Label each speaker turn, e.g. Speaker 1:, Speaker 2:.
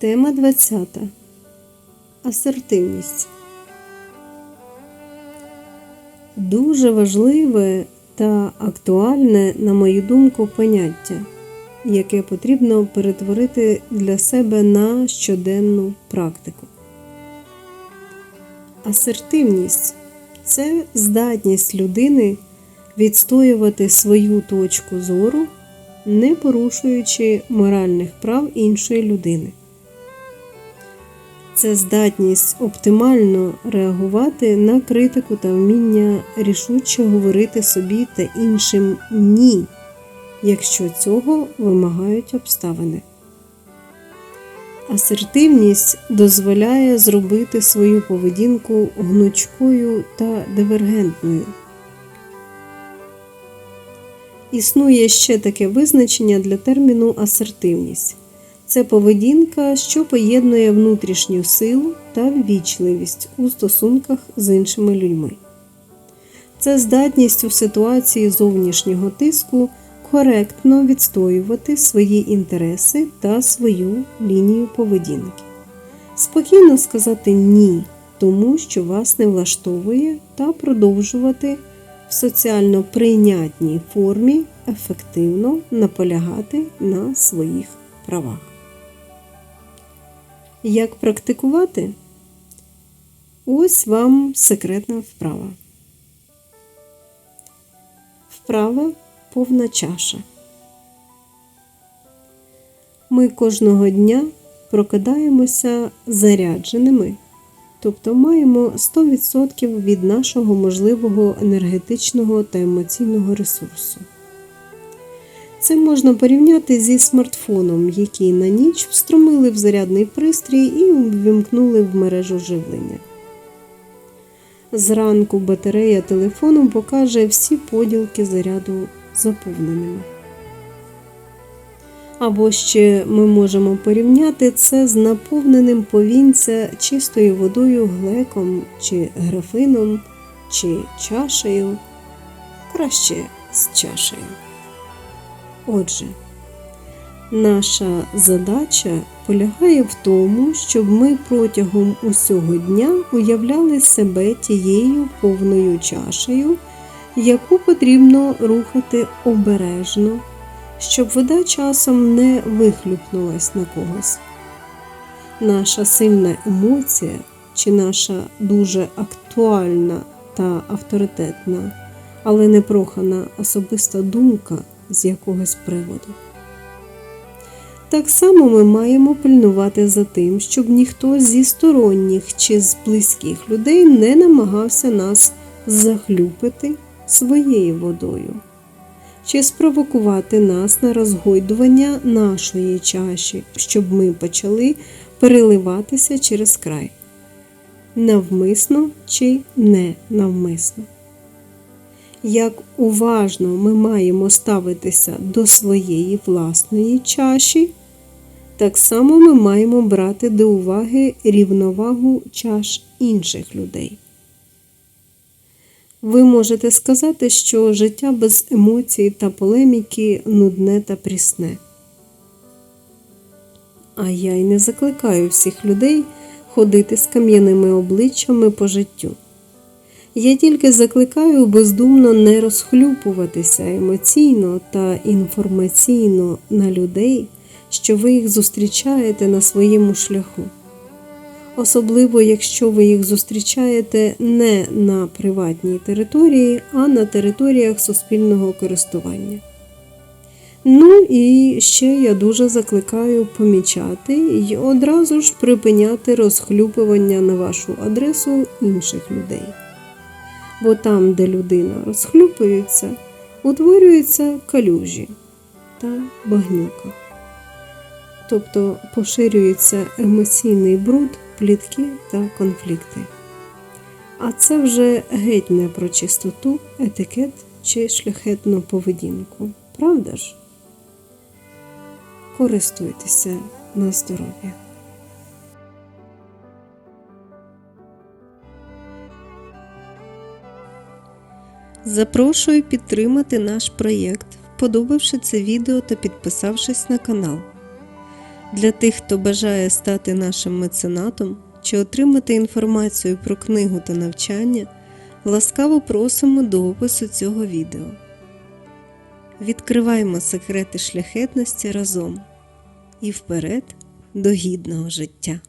Speaker 1: Тема 20. Асертивність. Дуже важливе та актуальне, на мою думку, поняття, яке потрібно перетворити для себе на щоденну практику. Асертивність це здатність людини відстоювати свою точку зору, не порушуючи моральних прав іншої людини. Це здатність оптимально реагувати на критику та вміння рішуче говорити собі та іншим ні, якщо цього вимагають обставини. Асертивність дозволяє зробити свою поведінку гнучкою та дивергентною. Існує ще таке визначення для терміну асертивність. Це поведінка, що поєднує внутрішню силу та ввічливість у стосунках з іншими людьми. Це здатність у ситуації зовнішнього тиску коректно відстоювати свої інтереси та свою лінію поведінки. Спокійно сказати ні тому, що вас не влаштовує, та продовжувати в соціально прийнятній формі ефективно наполягати на своїх правах. Як практикувати? Ось вам секретна вправа. Вправа повна чаша. Ми кожного дня прокидаємося зарядженими, тобто маємо 100% від нашого можливого енергетичного та емоційного ресурсу. Це можна порівняти зі смартфоном, який на ніч встромили в зарядний пристрій і увімкнули в мережу живлення. Зранку батарея телефону покаже всі поділки заряду заповненими. Або ще ми можемо порівняти це з наповненим повінця чистою водою глеком чи графином, чи чашею, краще з чашею. Отже, наша задача полягає в тому, щоб ми протягом усього дня уявляли себе тією повною чашею, яку потрібно рухати обережно, щоб вода часом не вихлюпнулась на когось. Наша сильна емоція чи наша дуже актуальна та авторитетна, але непрохана особиста думка з якогось приводу. Так само ми маємо пильнувати за тим, щоб ніхто зі сторонніх чи з близьких людей не намагався нас захлюпити своєю водою, чи спровокувати нас на розгойдування нашої чаші, щоб ми почали переливатися через край, навмисно чи не навмисно як уважно ми маємо ставитися до своєї власної чаші, так само ми маємо брати до уваги рівновагу чаш інших людей. Ви можете сказати, що життя без емоцій та полеміки нудне та прісне. А я й не закликаю всіх людей ходити з кам'яними обличчями по життю. Я тільки закликаю бездумно не розхлюпуватися емоційно та інформаційно на людей, що ви їх зустрічаєте на своєму шляху. Особливо, якщо ви їх зустрічаєте не на приватній території, а на територіях суспільного користування. Ну і ще я дуже закликаю помічати і одразу ж припиняти розхлюпування на вашу адресу інших людей бо там, де людина розхлюпується, утворюються калюжі та багнюка. Тобто поширюється емоційний бруд, плітки та конфлікти. А це вже геть не про чистоту, етикет чи шляхетну поведінку. Правда ж? Користуйтеся на здоров'я. Запрошую підтримати наш проєкт, вподобавши це відео та підписавшись на канал. Для тих, хто бажає стати нашим меценатом чи отримати інформацію про книгу та навчання, ласкаво просимо до опису цього відео. Відкриваємо секрети шляхетності разом і вперед до гідного життя.